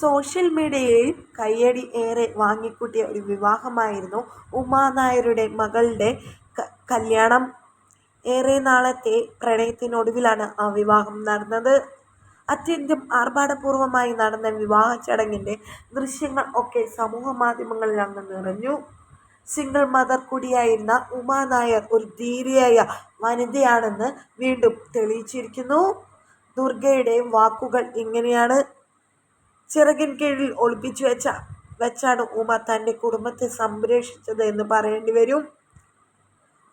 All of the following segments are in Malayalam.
സോഷ്യൽ മീഡിയയിൽ കയ്യടി ഏറെ വാങ്ങിക്കൂട്ടിയ ഒരു വിവാഹമായിരുന്നു ഉമാനായരുടെ മകളുടെ കല്യാണം. ഏറെ നാളത്തെ പ്രണയത്തിനൊടുവിലാണ് ആ വിവാഹം നടന്നത്. അത്യന്തം ആർഭാടപൂർവമായി നടന്ന വിവാഹ ചടങ്ങിന്റെ ദൃശ്യങ്ങൾ ഒക്കെ സമൂഹ മാധ്യമങ്ങളിൽ നിറഞ്ഞു. സിംഗിൾ മദർ കൂടിയായിരുന്ന ഉമാ നായർ ഒരു ധീരയായ വനിതയാണെന്ന് വീണ്ടും തെളിയിച്ചിരിക്കുന്നു. ദുർഗയുടെ വാക്കുകൾ ഇങ്ങനെയാണ്. ചിറകിൻ കീഴിൽ ഒളിപ്പിച്ചു വെച്ച വെച്ചാണ് ഉമ തന്റെ കുടുംബത്തെ സംരക്ഷിച്ചത് എന്ന് പറയേണ്ടി വരും.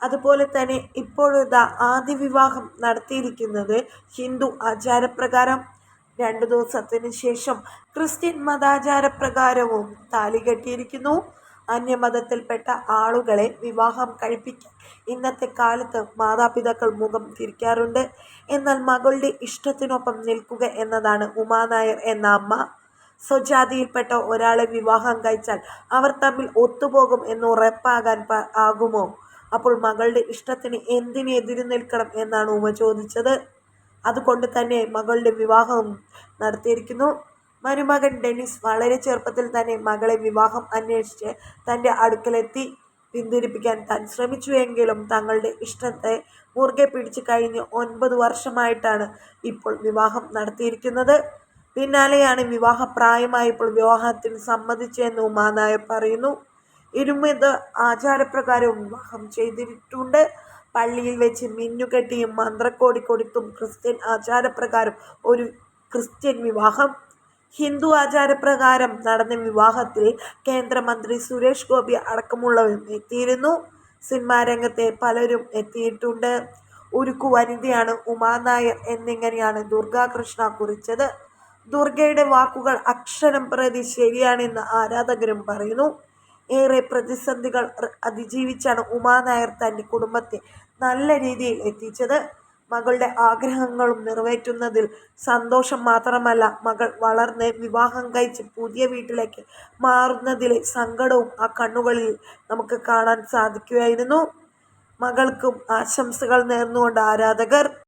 അതുപോലെ തന്നെ ഇപ്പോഴത്തെ ആദ്യ വിവാഹം നടത്തിയിരിക്കുന്നത് ഹിന്ദു ആചാരപ്രകാരം. രണ്ടു ദിവസത്തിന് ശേഷം ക്രിസ്ത്യൻ മതാചാരപ്രകാരവും താലി കെട്ടിയിരിക്കുന്നു. അന്യമതത്തിൽപ്പെട്ട ആളുകളെ വിവാഹം കഴിപ്പിക്കാൻ ഇന്നത്തെ കാലത്ത് മാതാപിതാക്കൾ മുഖം തിരിക്കാറുണ്ട്. എന്നാൽ മകളുടെ ഇഷ്ടത്തിനൊപ്പം നിൽക്കുക എന്നതാണ് ഉമാനായർ എന്ന അമ്മ. സ്വജാതിയിൽപ്പെട്ട ഒരാളെ വിവാഹം കഴിച്ചാൽ അവർ തമ്മിൽ ഒത്തുപോകും എന്ന് ഉറപ്പാകാൻ ആകുമോ? അപ്പോൾ മകളുടെ ഇഷ്ടത്തിന് എന്തിനെ എതിരു നിൽക്കണം എന്നാണ് ഉമ ചോദിച്ചത്. അതുകൊണ്ട് തന്നെ മകളുടെ വിവാഹം നടത്തിയിരിക്കുന്നു. മരുമകൻ ഡെന്നിസ് വളരെ ചെറുപ്പത്തിൽ തന്നെ മകളെ വിവാഹം അന്വേഷിച്ച് തന്റെ അടുക്കലെത്തി പിന്തിരിപ്പിക്കാൻ താൻ ശ്രമിച്ചുവെങ്കിലും തങ്ങളുടെ ഇഷ്ടത്തെ മുറുകെ പിടിച്ചു കഴിഞ്ഞ് ഒൻപത് വർഷമായിട്ടാണ് ഇപ്പോൾ വിവാഹം നടത്തിയിരിക്കുന്നത്. പിന്നാലെയാണ് വിവാഹപ്രായമായപ്പോൾ വിവാഹത്തിന് സമ്മതിച്ചെന്ന് ഉമാനായർ പറയുന്നു. ഇരുമിത് ആചാരപ്രകാരം വിവാഹം ചെയ്തിട്ടുണ്ട്. പള്ളിയിൽ വെച്ച് മിന്നുകെട്ടിയും മന്ത്രക്കോടി കൊടുത്തും ക്രിസ്ത്യൻ ആചാരപ്രകാരം ഒരു ക്രിസ്ത്യൻ വിവാഹം. ഹിന്ദു ആചാരപ്രകാരം നടന്ന വിവാഹത്തിൽ കേന്ദ്രമന്ത്രി സുരേഷ് ഗോപി അടക്കമുള്ളവരും എത്തിയിരുന്നു. സിനിമാ രംഗത്തെ പലരും എത്തിയിട്ടുണ്ട്. ഉരുക്കു വനിതയാണ് ഉമാനായർ എന്നിങ്ങനെയാണ് ദുർഗാകൃഷ്ണ കുറിച്ചത്. ദുർഗയുടെ വാക്കുകൾ അക്ഷരം പ്രതി ശരിയാണെന്ന് ആരാധകരും പറയുന്നു. ഏറെ പ്രതിസന്ധികൾ അതിജീവിച്ചാണ് ഉമാ നായർ തന്റെ കുടുംബത്തെ നല്ല രീതിയിൽ എത്തിച്ചത്. മകളുടെ ആഗ്രഹങ്ങളും നിറവേറ്റുന്നതിൽ സന്തോഷം മാത്രമല്ല മകൾ വളർന്ന് വിവാഹം കഴിച്ച് പുതിയ വീട്ടിലേക്ക് മാറുന്നതിലെ സങ്കടവും ആ കണ്ണുകളിൽ നമുക്ക് കാണാൻ സാധിക്കുമായിരുന്നു മകൾക്കും ആശംസകൾ നേർന്നുകൊണ്ട് ആരാധകർ